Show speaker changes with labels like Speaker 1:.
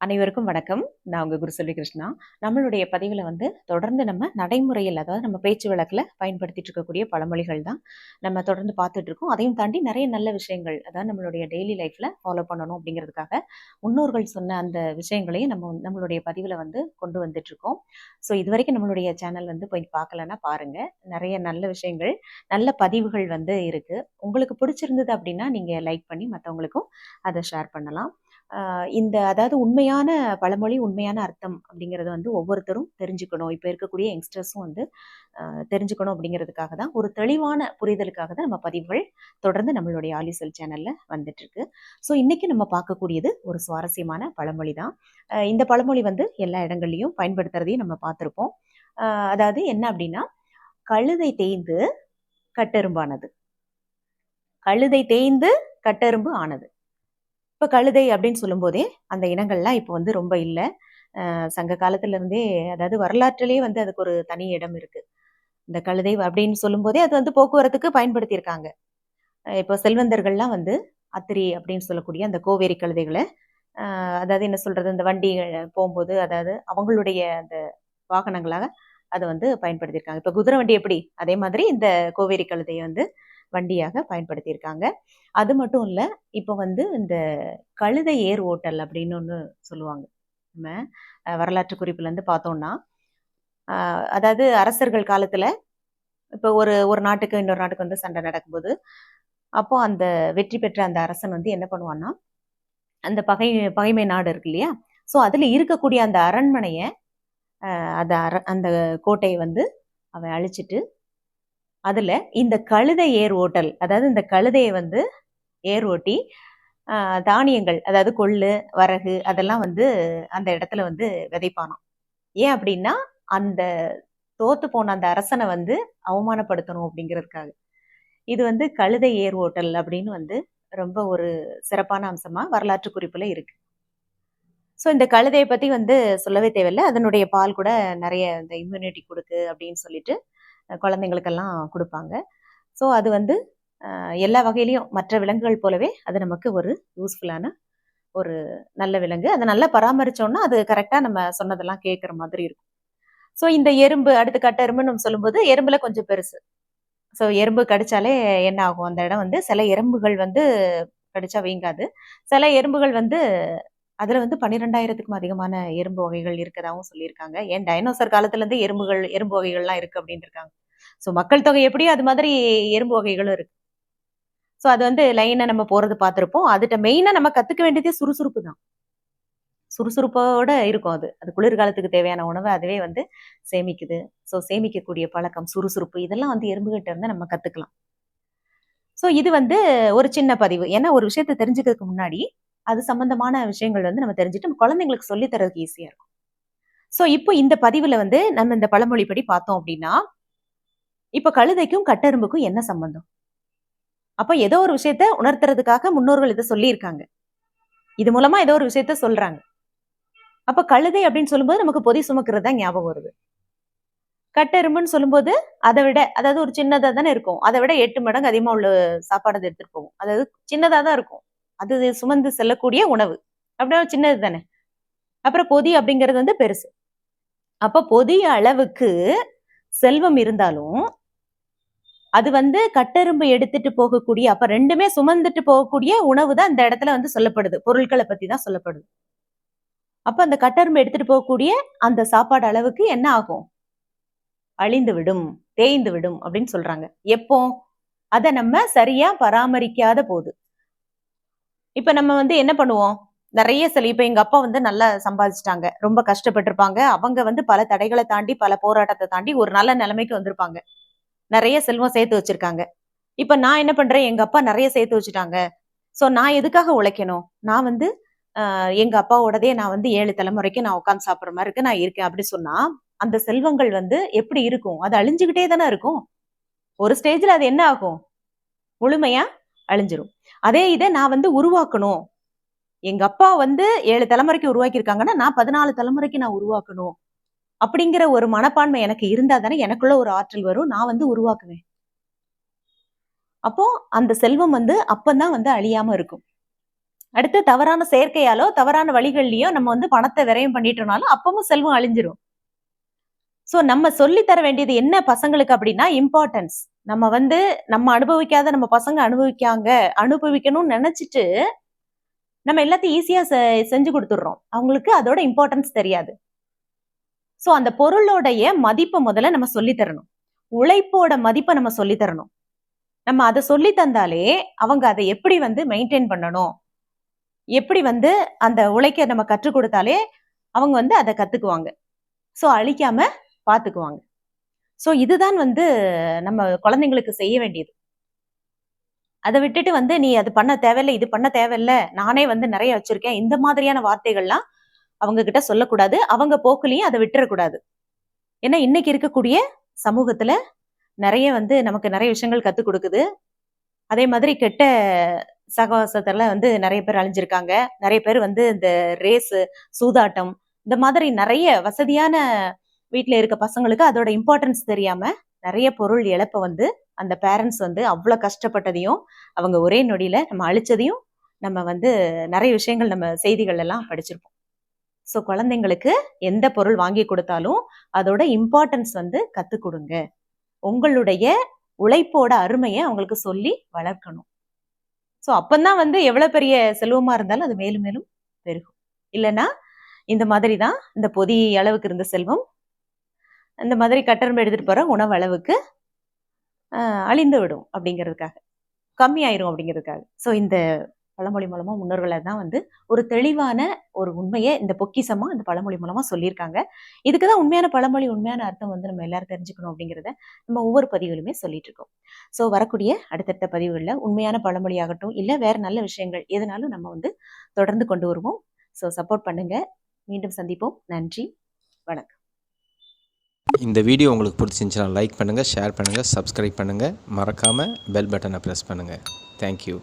Speaker 1: அனைவருக்கும் வணக்கம். நான் உங்கள் குருசெல்வி கிருஷ்ணா. நம்மளுடைய பதிவில் வந்து தொடர்ந்து நம்ம நடைமுறையில் அதாவது நம்ம பேச்சு வழக்கில் பயன்படுத்திட்டு இருக்கக்கூடிய பழமொழிகள் தான் நம்ம தொடர்ந்து பார்த்துட்டு இருக்கோம். அதையும் தாண்டி நிறைய நல்ல விஷயங்கள் அதாவது நம்மளுடைய டெய்லி லைஃப்பில் ஃபாலோ பண்ணணும் அப்படிங்கிறதுக்காக முன்னோர்கள் சொன்ன அந்த விஷயங்களையும் நம்ம நம்மளுடைய பதிவில் வந்து கொண்டு வந்துட்டு இருக்கோம். ஸோ இது வரைக்கும் நம்மளுடைய சேனல் வந்து போய் பார்க்கலன்னா பாருங்கள் நிறைய நல்ல விஷயங்கள் நல்ல பதிவுகள் வந்து இருக்கு. உங்களுக்கு பிடிச்சிருந்தது அப்படின்னா நீங்கள் லைக் பண்ணி மற்றவங்களுக்கும் அதை ஷேர் பண்ணலாம். இந்த அதாவது உண்மையான பழமொழி உண்மையான அர்த்தம் அப்படிங்கிறத வந்து ஒவ்வொருத்தரும் தெரிஞ்சுக்கணும். இப்போ இருக்கக்கூடிய யங்ஸ்டர்ஸும் வந்து தெரிஞ்சுக்கணும் அப்படிங்கிறதுக்காக தான் ஒரு தெளிவான புரிதலுக்காக தான் நம்ம பதிவுகள் தொடர்ந்து நம்மளுடைய ஆலிசல் சேனலில் வந்துட்டுருக்கு. ஸோ இன்றைக்கி நம்ம பார்க்கக்கூடியது ஒரு சுவாரஸ்யமான பழமொழி தான். இந்த பழமொழி வந்து எல்லா இடங்கள்லையும் பயன்படுத்துறதையும் நம்ம பார்த்துருப்போம். அதாவது என்ன அப்படின்னா கழுதை தேய்ந்து கட்டெரும்பானது. கழுதை தேய்ந்து கட்டெரும்பு ஆனது. இப்போ கழுதை அப்படின்னு சொல்லும்போதே அந்த இனங்கள்லாம் இப்போ வந்து ரொம்ப இல்லை. சங்க காலத்துல இருந்தே அதாவது வரலாற்றிலேயே வந்து அதுக்கு ஒரு தனி இடம் இருக்கு. இந்த கழுதை அப்படின்னு சொல்லும்போதே அது வந்து போக்குவரத்துக்கு பயன்படுத்தியிருக்காங்க. இப்போ செல்வந்தர்கள்லாம் வந்து அத்திரி அப்படின்னு சொல்லக்கூடிய அந்த கோவேரி கழுதைகளை அதாவது என்ன சொல்கிறது இந்த வண்டி போகும்போது அதாவது அவங்களுடைய அந்த வாகனங்களாக அதை வந்து பயன்படுத்தியிருக்காங்க. இப்போ குதிரை வண்டி எப்படி? அதே மாதிரி இந்த கோவேரி கழுதையை வந்து வண்டியாக பயன்படுத்தியிருக்காங்க. அது மட்டும் இல்லை இப்போ வந்து இந்த கழுதை ஏர் ஓட்டல் அப்படின்னு ஒன்று சொல்லுவாங்க. நம்ம வரலாற்று குறிப்புலேருந்து பார்த்தோம்னா அதாவது அரசர்கள் காலத்தில் இப்போ ஒரு ஒரு நாட்டுக்கு இன்னொரு நாட்டுக்கு வந்து சண்டை நடக்கும்போது அப்போ அந்த வெற்றி பெற்ற அந்த அரசன் வந்து என்ன பண்ணுவான்னா அந்த பகை பகைமை நாடு இருக்கு இல்லையா? ஸோ அதில் இருக்கக்கூடிய அந்த அரண்மனையை அதை அந்த அர அந்த கோட்டையை வந்து அவன் அழிச்சிட்டு அதில் இந்த கழுதை ஏர் ஓட்டல் அதாவது இந்த கழுதையை வந்து ஏர் ஓட்டி ஆஹ் தானியங்கள் அதாவது கொள்ளு வரகு அதெல்லாம் வந்து அந்த இடத்துல வந்து விதைப்பானாம். ஏன் அப்படின்னா அந்த தோத்து போன அந்த அரசனை வந்து அவமானப்படுத்தணும் அப்படிங்கிறதுக்காக. இது வந்து கழுதை ஏர் ஓட்டல் அப்படின்னு வந்து ரொம்ப ஒரு சிறப்பான அம்சமா வரலாற்று குறிப்புல இருக்கு. ஸோ இந்த கழுதையை பத்தி வந்து சொல்லவே தேவையில்லை. அதனுடைய பால் கூட நிறைய இந்த இம்யூனிட்டி கொடுக்கு அப்படின்னு சொல்லிட்டு குழந்தைங்களுக்கெல்லாம் கொடுப்பாங்க. ஸோ அது வந்து எல்லா வகையிலையும் மற்ற விலங்குகள் போலவே அது நமக்கு ஒரு யூஸ்ஃபுல்லான ஒரு நல்ல விலங்கு. அதை நல்லா பராமரித்தோம்னா அது கரெக்டாக நம்ம சொன்னதெல்லாம் கேட்குற மாதிரி இருக்கும். ஸோ இந்த எறும்பு அடுத்து கட்ட எறும்புன்னு நம்ம சொல்லும்போது எறும்புல கொஞ்சம் பெருசு. ஸோ எறும்பு கடிச்சாலே என்ன ஆகும்? அந்த இடம் வந்து சில எறும்புகள் வந்து கடிச்சா வீங்காது. சில எறும்புகள் வந்து அதில் வந்து பன்னிரெண்டாயிரத்துக்கும் அதிகமான எறும்பு வகைகள் இருக்கதாகவும் சொல்லியிருக்காங்க. ஏன் டைனோசர் காலத்துலேருந்து எறும்புகள் எறும்பு வகைகள்லாம் இருக்குது அப்படின்னு இருக்காங்க. ஸோ மக்கள் தொகை எப்படியோ அது மாதிரி எறும்பு வகைகளும் இருக்கு. ஸோ அது வந்து லைனை நம்ம போறது பார்த்துருப்போம். அதுட்ட மெயினாக நம்ம கத்துக்க வேண்டியதே சுறுசுறுப்பு தான். சுறுசுறுப்போட இருக்கும் அது. அது குளிர்காலத்துக்கு தேவையான உணவை அதுவே வந்து சேமிக்குது. ஸோ சேமிக்கக்கூடிய பழக்கம் சுறுசுறுப்பு இதெல்லாம் வந்து எறும்புகிட்ட இருந்து நம்ம கத்துக்கலாம். ஸோ இது வந்து ஒரு சின்ன பதிவு. ஏன்னா ஒரு விஷயத்தை தெரிஞ்சுக்கிறதுக்கு முன்னாடி அது சம்பந்தமான விஷயங்கள் வந்து நம்ம தெரிஞ்சுட்டு நம்ம குழந்தைங்களுக்கு சொல்லித்தரதுக்கு தரதுக்கு ஈஸியா இருக்கும். ஸோ இப்போ இந்த பதிவுல வந்து நம்ம இந்த பழமொழிப்படி பார்த்தோம் அப்படின்னா இப்ப கழுதைக்கும் கட்டெரும்புக்கும் என்ன சம்பந்தம்? அப்ப ஏதோ ஒரு விஷயத்த உணர்த்துறதுக்காக முன்னோர்கள் இதை சொல்லியிருக்காங்க. இது மூலமா ஏதோ ஒரு விஷயத்த சொல்றாங்க. அப்ப கழுதை அப்படின்னு சொல்லும்போது நமக்கு பொதி சுமக்கிறது தான் ஞாபகம் வருது. கட்டெரும்புன்னு சொல்லும்போது அதை விட அதாவது ஒரு சின்னதா தானே இருக்கும். அதை விட எட்டு மடங்கு அதிகமா உள்ள சாப்பாடு எடுத்துட்டு போகும் அதாவது சின்னதா தான் இருக்கும். அது சுமந்து செல்லக்கூடிய உணவு. அப்படின்னா சின்னது தானே. அப்புறம் பொதி அப்படிங்கிறது வந்து பெருசு. அப்ப பொதிய அளவுக்கு செல்வம் இருந்தாலும் அது வந்து கட்டெரும்பு எடுத்துட்டு போகக்கூடிய அப்ப ரெண்டுமே சுமந்துட்டு போகக்கூடிய உணவு தான் இந்த இடத்துல வந்து சொல்லப்படுது. பொருட்களை பத்தி தான் சொல்லப்படுது. அப்ப அந்த கட்டெரும்பு எடுத்துட்டு போகக்கூடிய அந்த சாப்பாடு அளவுக்கு என்ன ஆகும்? அழிந்து விடும் தேய்ந்து விடும் அப்படின்னு சொல்றாங்க. எப்போ? அதை நம்ம சரியா பராமரிக்காத போது. இப்ப நம்ம வந்து என்ன பண்ணுவோம்? நிறைய சில இப்ப எங்க அப்பா வந்து நல்லா சம்பாதிச்சிட்டாங்க. ரொம்ப கஷ்டப்பட்டிருப்பாங்க. அவங்க வந்து பல தடைகளை தாண்டி பல போராட்டத்தை தாண்டி ஒரு நல்ல நிலைமைக்கு வந்திருப்பாங்க. நிறைய செல்வம் சேர்த்து வச்சிருக்காங்க. இப்ப நான் என்ன பண்றேன்? எங்க அப்பா நிறைய சேர்த்து வச்சுட்டாங்க. சோ நான் எதுக்காக உழைக்கணும்? நான் வந்து ஆஹ் எங்க அப்பாவோடதே நான் வந்து ஏழு தலைமுறைக்கு நான் உட்காந்து சாப்பிடுற மாதிரி இருக்கு நான் இருக்கேன் அப்படி சொன்னா அந்த செல்வங்கள் வந்து எப்படி இருக்கும்? அது அழிஞ்சுக்கிட்டே தானே இருக்கும். ஒரு ஸ்டேஜ்ல அது என்ன ஆகும்? முழுமையா அழிஞ்சிரும். அதே இதை நான் வந்து உருவாக்கணும். எங்க அப்பா வந்து ஏழு தலைமுறைக்கு உருவாக்கியிருக்காங்கன்னா நான் பதினாலு தலைமுறைக்கு நான் உருவாக்கணும். அப்படிங்கிற ஒரு மனப்பான்மை எனக்கு இருந்தா தானே எனக்குள்ள ஒரு ஆற்றல் வரும் நான் வந்து உருவாக்குவேன். அப்போ அந்த செல்வம் வந்து அப்பந்தான் வந்து அழியாம இருக்கும். அடுத்து தவறான செயற்கையாலோ தவறான வழிகள்லயோ நம்ம வந்து பணத்தை விரயம் பண்ணிட்டோம்னாலும் அப்பவும் செல்வம் அழிஞ்சிரும். சோ நம்ம சொல்லி தர வேண்டியது என்ன பசங்களுக்கு அப்படின்னா இம்பார்ட்டன்ஸ் நம்ம வந்து நம்ம அனுபவிக்காத நம்ம பசங்க அனுபவிக்காங்க அனுபவிக்கணும்னு நினைச்சிட்டு நம்ம எல்லாத்தையும் ஈஸியா செஞ்சு கொடுத்துடுறோம். அவங்களுக்கு அதோட இம்பார்ட்டன்ஸ் தெரியாது. சோ அந்த பொருளோடைய மதிப்பை முதல்ல நம்ம சொல்லி தரணும். உழைப்போட மதிப்பை நம்ம சொல்லி தரணும். நம்ம அதை சொல்லி தந்தாலே அவங்க அதை எப்படி வந்து மெயின்டைன் பண்ணணும்? எப்படி வந்து அந்த உழைக்க நம்ம கற்றுக் கொடுத்தாலே அவங்க வந்து அதை கத்துக்குவாங்க. சோ அழிக்காம பார்த்துக்குவாங்க சோ இதுதான் வந்து நம்ம குழந்தைங்களுக்கு செய்ய வேண்டியது. அதை விட்டுட்டு வந்து நீ அது பண்ண தேவையில்லை இது பண்ண தேவையில்லை நானே வந்து நிறைய வச்சிருக்கேன் இந்த மாதிரியான வார்த்தைகள்லாம் அவங்க கிட்ட சொல்லக்கூடாது. அவங்க போக்குலையும் அதை விட்டுறக்கூடாது. ஏன்னா இன்னைக்கு இருக்கக்கூடிய சமூகத்துல நிறைய வந்து நமக்கு நிறைய விஷயங்கள் கத்துக் கொடுக்குது. அதே மாதிரி கெட்ட சகவாசத்துல வந்து நிறைய பேர் அழிஞ்சிருக்காங்க. நிறைய பேர் வந்து இந்த ரேஸ் சூதாட்டம் இந்த மாதிரி நிறைய வசதியான வீட்டில் இருக்க பசங்களுக்கு அதோட இம்பார்ட்டன்ஸ் தெரியாம நிறைய பொருள் இழப்ப வந்து அந்த பேரண்ட்ஸ் வந்து அவ்வளவு கஷ்டப்பட்டதையும் அவங்க ஒரே நொடியில நம்ம அழிச்சதையும் நம்ம வந்து நிறைய விஷயங்கள் நம்ம செய்திகள் எல்லாம் படிச்சிருப்போம். ஸோ குழந்தைங்களுக்கு எந்த பொருள் வாங்கி கொடுத்தாலும் அதோட இம்பார்ட்டன்ஸ் வந்து கற்றுக் கொடுங்க. உங்களுடைய உழைப்போட அருமையை அவங்களுக்கு சொல்லி வளர்க்கணும். ஸோ அப்பந்தான் வந்து எவ்வளோ பெரிய செல்வமாக இருந்தாலும் அது மேலும் மேலும் பெருகும். இல்லைன்னா இந்த மாதிரி தான் இந்த பொதி அளவுக்கு இருந்த செல்வம் இந்த மாதிரி கட்டணம் எடுத்துகிட்டு போகிற உணவு அளவுக்கு அழிந்து விடும் அப்படிங்கிறதுக்காக. கம்மியாயிரும் அப்படிங்கிறதுக்காக. ஸோ இந்த பழமொழி மூலமாக முன்னோர்களை தான் வந்து ஒரு தெளிவான ஒரு உண்மையை இந்த பொக்கிசமாக இந்த பழமொழி மூலமாக சொல்லியிருக்காங்க. இதுக்கு தான் உண்மையான பழமொழி உண்மையான அர்த்தம் வந்து நம்ம எல்லாரும் தெரிஞ்சுக்கணும் அப்படிங்கிறத நம்ம ஒவ்வொரு பதிவுகளுமே சொல்லிட்டு இருக்கோம். ஸோ வரக்கூடிய அடுத்தடுத்த பதிவுகளில் உண்மையான பழமொழியாகட்டும் இல்லை வேறு நல்ல விஷயங்கள் எதுனாலும் நம்ம வந்து தொடர்ந்து கொண்டு வருவோம். ஸோ சப்போர்ட் பண்ணுங்கள் மீண்டும் சந்திப்போம். நன்றி. வணக்கம்.
Speaker 2: இந்த வீடியோ உங்களுக்கு பிடிச்சிருந்துச்சுன்னா லைக் பண்ணுங்கள் ஷேர் பண்ணுங்கள் சப்ஸ்கிரைப் பண்ணுங்கள் மறக்காமல் பெல் பட்டனை ப்ரெஸ் பண்ணுங்கள் தேங்க்யூ